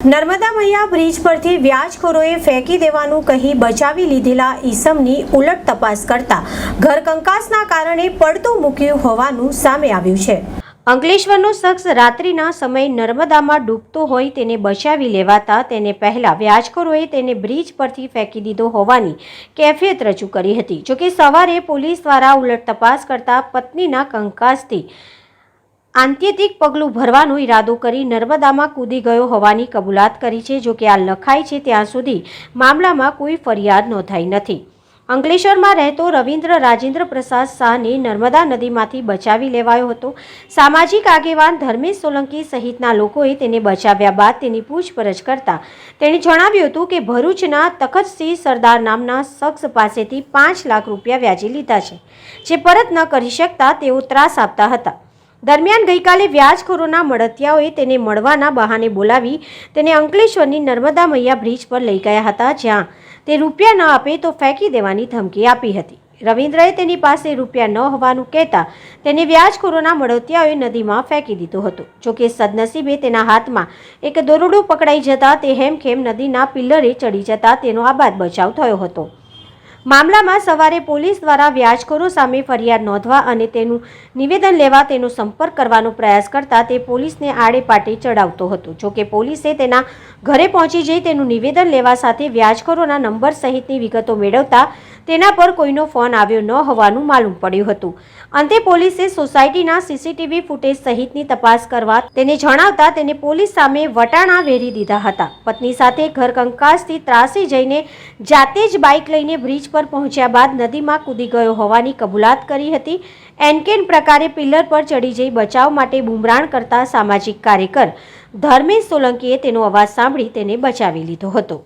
નર્મદા મૈયા bridge પરથી વ્યાજખોરોએ ફેંકી દેવાનું કહી બચાવી લીધેલા ઈસમની ઉલટ તપાસ કરતા ઘર કંકાસના કારણે પડતું મૂક્યું હોવાનું સામે આવ્યું છે. અંકલેશ્વરનો શખ્સ રાત્રિના સમયે નર્મદામાં ડૂબતો હોય તેને બચાવી લેવાતા તેને પહેલા વ્યાજખોરોએ તેને બ્રિજ પરથી ફેંકી દીધો હોવાની કેફિયત રજૂ કરી હતી. જોકે સવારે પોલીસ દ્વારા ઉલટ તપાસ કરતા પત્નીના કંકાસથી આંત્યતિક પગલું ભરવાનો ઈરાદો કરી નર્મદામાં કૂદી ગયો હોવાની કબૂલાત કરી છે જોકે આ લખાય છે, ત્યાં સુધી મામલામાં કોઈ ફરિયાદ નોંધાઈ નથી. અંકલેશ્વરમાં રહેતો રવિન્દ્ર રાજેન્દ્ર પ્રસાદ શાહને નર્મદા નદીમાંથી બચાવી લેવાયો હતો. સામાજિક આગેવાન ધર્મેશ સોલંકી સહિતના લોકોએ તેને બચાવ્યા બાદ તેની પૂછપરછ કરતા તેણે જણાવ્યું હતું કે ભરૂચના તખતસિંહ સરદાર નામના શખ્સ પાસેથી પાંચ લાખ રૂપિયા વ્યાજે લીધા છે, જે પરત ન કરી શકતા તેઓ ત્રાસ આપતા હતા. દરમિયાન ગઈકાલે વ્યાજખોરોના મળતિયાઓએ તેને મળવાના બહાને બોલાવી તેને અંકલેશ્વરની નર્મદા મૈયા બ્રિજ પર લઈ ગયા હતા, જ્યાં તે રૂપિયા ન આપે તો ફેંકી દેવાની ધમકી આપી હતી. રવિન્દ્રએ તેની પાસે રૂપિયા ન હોવાનું કહેતા તેને વ્યાજખોરોના મળતિયાઓએ નદીમાં ફેંકી દીધો હતો. જોકે સદનસીબે તેના હાથમાં એક દોરડો પકડાઈ જતા તે હેમખેમ નદીના પિલ્લરે ચડી જતા તેનો આબાદ બચાવ થયો હતો. મામલામાં સવારે પોલીસ દ્વારા વ્યાજખોરો સામે ફરિયાદ નોંધવા અને તેનું નિવેદન લેવા તેનો સંપર્ક કરવાનો પ્રયાસ કરતા તે પોલીસને આડે પાટે ચડાવતો હતો. જોકે પોલીસે તેના ઘરે પહોંચી જઈ તેનું નિવેદન લેવા સાથે વ્યાજખોરોના નંબર સહિતની વિગતો મેળવતા તેના પર કોઈનો ફોન આવ્યો ન હોવાનું માલુમ પડ્યું હતું. અંતે પોલીસે સોસાયટીના સીસીટીવી ફૂટેજ સહિતની તપાસ કરવા તેને જણાવતા તેને પોલીસ સામે વટાણા વેરી દીધા હતા. પત્ની સાથે ઘર કંકાસથી ત્રાસી જઈને જાતે જ બાઇક લઈને બ્રિજ પર પહોંચ્યા બાદ નદીમાં કૂદી ગયો હોવાની કબૂલાત કરી હતી. એનકેન પ્રકારે પિલ્લર પર ચડી જઈ બચાવ માટે બુમરાણ કરતા સામાજિક કાર્યકર ધર્મેશ સોલંકીએ તેનો અવાજ સાંભળી તેને બચાવી લીધો હતો.